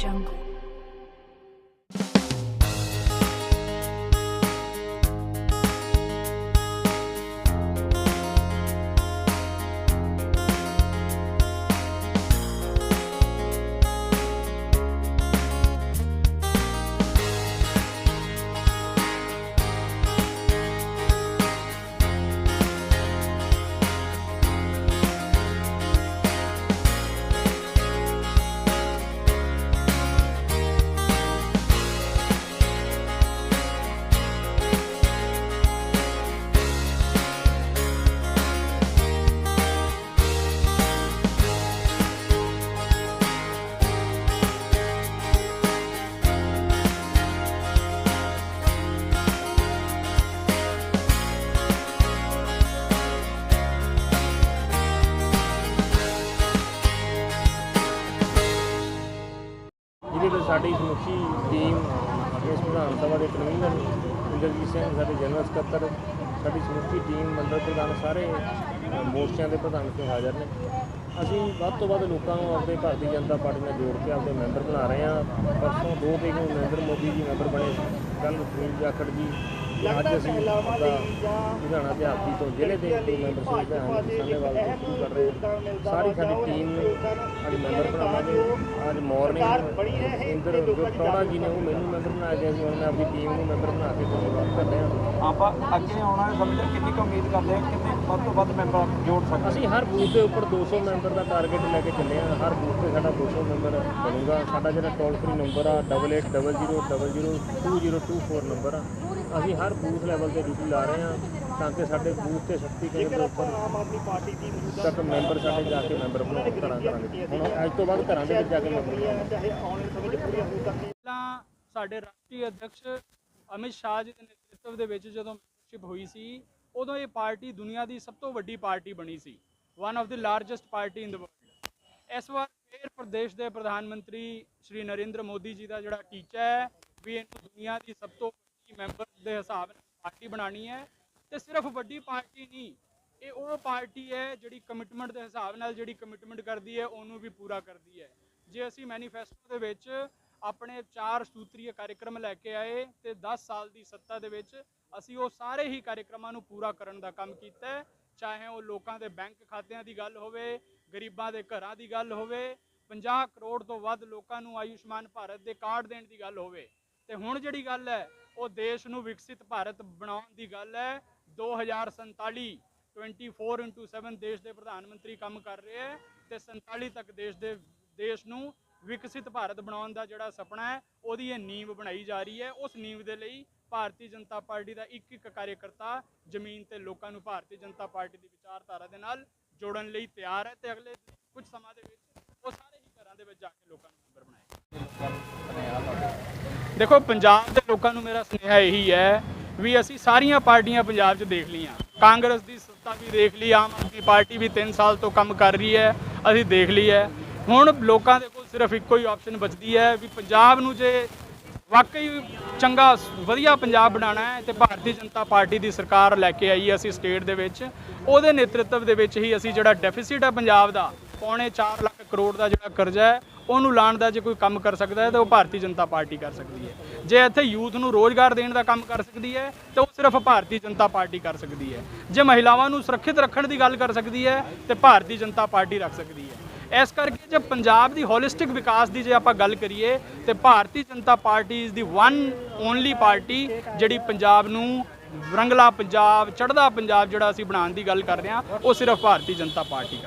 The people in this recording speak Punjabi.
jungle. ਸਾਡੀ ਸਮੁੱਚੀ ਟੀਮ ਇਸ ਵਿਧਾਨ ਸਭਾ ਦੇ ਕਨਵੀਨਰ ਇੰਦਰਜੀਤ ਸਿੰਘ, ਸਾਡੇ ਜਨਰਲ ਸਕੱਤਰ, ਸਾਡੀ ਸਮੁੱਚੀ ਟੀਮ, ਮੰਡਲ ਪ੍ਰਧਾਨ ਸਾਰੇ ਮੋਰਚਿਆਂ ਦੇ ਪ੍ਰਧਾਨ ਇੱਥੇ ਹਾਜ਼ਰ ਨੇ। ਅਸੀਂ ਵੱਧ ਤੋਂ ਵੱਧ ਲੋਕਾਂ ਨੂੰ ਆਪਦੇ ਭਾਰਤੀ ਜਨਤਾ ਪਾਰਟੀ ਨਾਲ ਜੋੜ ਕੇ ਆਪਦੇ ਮੈਂਬਰ ਬਣਾ ਰਹੇ ਹਾਂ। ਪਰਸੋਂ ਦੋ ਤਰੀਕ ਨੂੰ ਨਰਿੰਦਰ ਮੋਦੀ ਜੀ ਮੈਂਬਰ ਬਣੇ। ਕੱਲ ਸੁਨੀਲ ਜਾਖੜ ਜੀ ਅੱਜ ਅਸੀਂ ਆਪਦਾ ਲੁਧਿਆਣਾ ਤੇ ਆਪਦੀ ਤੋਂ ਜ਼ਿਲ੍ਹੇ ਦੇ ਦੋ ਮੈਂਬਰ ਸੀ ਲੁਧਿਆਣਾ ਤੇ ਸਾਹਨੇਵਾਲ ਤੋਂ ਸ਼ੁਰੂ ਕਰ ਰਹੇ ਹਾਂ ਸਾਰੀ ਸਾਡੀ ਟੀਮ ਨੂੰ ਅੱਜ ਮੈਂਬਰ ਬਣਾਵਾਂਗੇ ਅੱਜ ਮਾਰਨਿੰਗ ਇੰਦਰ ਜੋ ਪ੍ਰੋੜਾ ਜੀ ਨੇ ਉਹ ਮੈਨੂੰ ਮੈਂਬਰ ਬਣਾ ਕੇ ਅਸੀਂ ਹੁਣ ਮੈਂ ਆਪਣੀ ਟੀਮ ਨੂੰ ਮੈਂਬਰ ਬਣਾ ਕੇ ਧੰਨਵਾਦ ਕਰ ਰਹੇ ਹਾਂ। ਆਪਾਂ ਅੱਗੇ ਆਉਣਾ ਹੈ ਸਮੇਂ 'ਚ ਕਿੰਨੀ ਕੁ ਉਮੀਦ ਕਰਦੇ ਹਾਂ ਕਿੰਨੇ ਵੱਧ ਤੋਂ ਵੱਧ ਮੈਂਬਰ ਜੋੜ ਸਕਦੇ ਅਸੀਂ ਹਰ ਬੂਥ ਦੇ ਉੱਪਰ 200 ਮੈਂਬਰ ਦਾ ਟਾਰਗੇਟ ਲੈ ਕੇ ਚੱਲੇ ਹਾਂ। ਹਰ ਬੂਥ ਤੇ ਸਾਡਾ 200 ਮੈਂਬਰ ਬਣੂਗਾ। ਸਾਡਾ ਜਿਹੜਾ ਟੋਲ ਫ੍ਰੀ ਨੰਬਰ ਆ 8800002024 ਨੰਬਰ ਆ। ਅਸੀਂ ਹਰ ਬੂਥ ਲੈਵਲ ਤੇ ਡਿਊਟੀ ਲਾ ਰਹੇ ਹਾਂ ਤਾਂ ਕਿ ਸਾਡੇ ਬੂਥ ਤੇ ਸ਼ਕਤੀ ਕੇਂਦਰ ਦੇ ਉੱਪਰ ਆਮ ਆਦਮੀ ਪਾਰਟੀ ਦੀ ਮੌਜੂਦਾ ਤੱਕ ਮੈਂਬਰ ਸਾਡੇ ਜਾ ਕੇ ਮੈਂਬਰ ਬਣਾਉਣ ਕਰਾਂ ਕਰਾਂਗੇ। ਹੁਣ ਅੱਜ ਤੋਂ ਬਾਅਦ ਘਰਾਂ ਦੇ ਵਿੱਚ ਜਾ ਕੇ ਮੈਂਬਰ ਚਾਹੇ ਆਉਣ ਸਮੇਂ 'ਚ ਪੂਰੀ ਹੋ ਤੱਕ ਪਹਿਲਾਂ ਸਾਡੇ ਰਾਸ਼ਟਰੀ ਅਧਿਕਸ਼ ਅਮਿਤ ਸ਼ਾਹ ਜੀ ਦੇ ਨੇਤਰਤਵ ਦੇ ਵਿੱਚ ਜਦੋਂ ਮੈਂਬਰਸ਼ਿਪ ਹੋਈ ਸੀ ਉਦੋਂ ਇਹ ਪਾਰਟੀ ਦੁਨੀਆ ਦੀ ਸਭ ਤੋਂ ਵੱਡੀ ਪਾਰਟੀ ਬਣੀ ਸੀ। One of the largest party in the world ਇਸ ਵਾਰ ਫਿਰ ਪ੍ਰਦੇਸ਼ ਦੇ ਪ੍ਰਧਾਨ ਮੰਤਰੀ ਸ਼੍ਰੀ ਨਰਿੰਦਰ ਮੋਦੀ ਜੀ ਦਾ ਜਿਹੜਾ ਟੀਚਾ ਹੈ ਵੀ ਇਹਨੂੰ ਦੁਨੀਆ ਦੀ ਸਭ ਤੋਂ ਵੱਡੀ ਮੈਂਬਰ ਦੇ ਹਿਸਾਬ ਨਾਲ ਪਾਰਟੀ ਬਣਾਉਣੀ ਹੈ ਤੇ ਸਿਰਫ ਵੱਡੀ ਪਾਰਟੀ ਨਹੀਂ, ਇਹ ਉਹ ਪਾਰਟੀ ਹੈ ਜਿਹੜੀ ਕਮਿਟਮੈਂਟ ਦੇ ਹਿਸਾਬ ਨਾਲ ਜਿਹੜੀ ਕਮਿਟਮੈਂਟ ਕਰਦੀ ਹੈ, ਉਹਨੂੰ ਵੀ ਪੂਰਾ ਕਰਦੀ ਹੈ। ਜੇ ਅਸੀਂ ਮੈਨੀਫੈਸਟੋ ਦੇ ਵਿੱਚ ਆਪਣੇ ਚਾਰ ਸੂਤਰੀ ਕਾਰਜਕ੍ਰਮ ਲੈ ਕੇ ਆਏ ਤੇ 10 ਸਾਲ ਦੀ ਸੱਤਾ ਦੇ ਵਿੱਚ ਅਸੀਂ ਉਹ ਸਾਰੇ ਹੀ ਕਾਰਜਕ੍ਰਮਾਂ ਨੂੰ ਪੂਰਾ ਕਰਨ ਦਾ ਕੰਮ ਕੀਤਾ ਚਾਹੇ ਉਹ ਲੋਕਾਂ ਦੇ ਬੈਂਕ ਖਾਤਿਆਂ ਦੀ ਗੱਲ ਹੋਵੇ, ਗਰੀਬਾਂ ਦੇ ਘਰਾਂ ਦੀ ਗੱਲ ਹੋਵੇ 50 ਕਰੋੜ ਤੋਂ ਵੱਧ ਲੋਕਾਂ ਨੂੰ ਆਯੁਸ਼ਮਾਨ ਭਾਰਤ ਦੇ ਕਾਰਡ ਦੇਣ ਦੀ ਗੱਲ ਹੋਵੇ। ਤੇ ਹੁਣ ਜਿਹੜੀ ਗੱਲ ਹੈ ਉਹ ਦੇਸ਼ ਨੂੰ ਵਿਕਸਿਤ ਭਾਰਤ ਬਣਾਉਣ ਦੀ ਗੱਲ ਹੈ। 2047 24/7 ਦੇਸ਼ ਦੇ ਪ੍ਰਧਾਨ ਮੰਤਰੀ ਕੰਮ ਕਰ ਰਹੇ ਹੈ ਤੇ 47 ਤੱਕ ਦੇਸ਼ ਦੇ, ਦੇਸ਼ ਨੂੰ ਵਿਕਸਿਤ ਭਾਰਤ ਬਣਾਉਣ ਦਾ ਜਿਹੜਾ ਸੁਪਨਾ ਹੈ, ਉਹਦੀ ਇਹ ਨੀਂਵ ਬਣਾਈ ਜਾ ਰਹੀ ਹੈ। ਉਸ ਨੀਂਵ ਦੇ ਲਈ ਭਾਰਤੀ ਜਨਤਾ ਪਾਰਟੀ ਦਾ ਇੱਕ ਇੱਕ ਕਾਰਜਕਰਤਾ ਜ਼ਮੀਨ ਤੇ ਲੋਕਾਂ ਨੂੰ ਭਾਰਤੀ ਜਨਤਾ ਪਾਰਟੀ ਦੀ ਵਿਚਾਰਧਾਰਾ ਦੇ ਨਾਲ ਜੋੜਨ ਲਈ ਤਿਆਰ ਹੈ ਤੇ ਅਗਲੇ ਕੁਝ ਸਮਾਂ ਦੇ ਵਿੱਚ ਉਹ ਸਾਰੇ ਹੀ ਘਰਾਂ ਦੇ ਵਿੱਚ ਜਾ ਕੇ ਲੋਕਾਂ ਨੂੰ ਮੈਂਬਰ ਦੇਖੋ, ਪੰਜਾਬ ਦੇ ਲੋਕਾਂ ਨੂੰ ਮੇਰਾ ਸੁਨੇਹਾ ਇਹੀ ਹੈ ਵੀ ਅਸੀਂ ਸਾਰੀਆਂ ਪਾਰਟੀਆਂ ਪੰਜਾਬ 'ਚ ਦੇਖ ਲਈਆਂ। ਕਾਂਗਰਸ ਦੀ ਸੱਤਾ ਵੀ ਦੇਖ ਲਈ, ਆਮ ਆਦਮੀ ਪਾਰਟੀ ਵੀ 3 ਸਾਲ ਤੋਂ ਕੰਮ ਕਰ ਰਹੀ ਹੈ, ਅਸੀਂ ਦੇਖ ਲਈ ਹੈ। ਹੁਣ ਲੋਕਾਂ ਦੇ ਕੋਲ ਸਿਰਫ ਇੱਕੋ ਹੀ ਆਪਸ਼ਨ ਬਚਦੀ ਹੈ ਵੀ ਪੰਜਾਬ ਨੂੰ ਜੇ ਵਾਕਈ ਚੰਗਾ, ਵਧੀਆ ਪੰਜਾਬ ਬਣਾਉਣਾ ਹੈ ਤੇ ਭਾਰਤੀ ਜਨਤਾ ਪਾਰਟੀ ਦੀ ਸਰਕਾਰ ਲੈ ਕੇ ਆਈ ਹੈ ਅਸੀਂ ਸਟੇਟ ਦੇ ਵਿੱਚ, ਉਹਦੇ ਨੇਤਰਤਵ ਦੇ ਵਿੱਚ ਹੀ ਅਸੀਂ ਜਿਹੜਾ ਡੈਫਿਸਿਟ ਹੈ ਪੰਜਾਬ ਦਾ, ਪੌਣੇ 4 ਲੱਖ ਕਰੋੜ ਦਾ ਜਿਹੜਾ ਕਰਜ਼ਾ ਹੈ ਉਹਨੂੰ ਲਾਣ ਦਾ ਜੇ ਕੋਈ ਕੰਮ ਕਰ ਸਕਦਾ ਹੈ ਤਾਂ ਉਹ ਭਾਰਤੀ ਜਨਤਾ ਪਾਰਟੀ ਕਰ ਸਕਦੀ ਹੈ। ਜੇ ਇੱਥੇ ਯੂਥ ਨੂੰ ਰੋਜ਼ਗਾਰ ਦੇਣ ਦਾ ਕੰਮ ਕਰ ਸਕਦੀ ਹੈ, ਤਾਂ ਉਹ ਸਿਰਫ ਭਾਰਤੀ ਜਨਤਾ ਪਾਰਟੀ ਕਰ ਸਕਦੀ ਹੈ। ਜੇ ਮਹਿਲਾਵਾਂ ਨੂੰ ਸੁਰੱਖਿਅਤ ਰੱਖਣ ਦੀ ਗੱਲ ਕਰ ਸਕਦੀ ਹੈ, ਤੇ ਭਾਰਤੀ ਜਨਤਾ ਪਾਰਟੀ ਰੱਖ ਸਕਦੀ ਹੈ। ਇਸ ਕਰਕੇ ਜੇ ਪੰਜਾਬ ਦੀ ਹੋਲਿਸਟਿਕ ਵਿਕਾਸ ਦੀ ਜੇ ਆਪਾਂ ਗੱਲ ਕਰੀਏ, ਤੇ Bharatiya Janata party is the one only party ਜਿਹੜੀ ਪੰਜਾਬ ਨੂੰ ਰੰਗਲਾ ਪੰਜਾਬ, ਚੜ੍ਹਦਾ ਪੰਜਾਬ ਜਿਹੜਾ ਅਸੀਂ ਬਣਾਉਣ ਦੀ ਗੱਲ ਕਰ ਰਹੇ ਹਾਂ, ਉਹ ਸਿਰਫ ਭਾਰਤੀ ਜਨਤਾ ਪਾਰਟੀ ਕਰ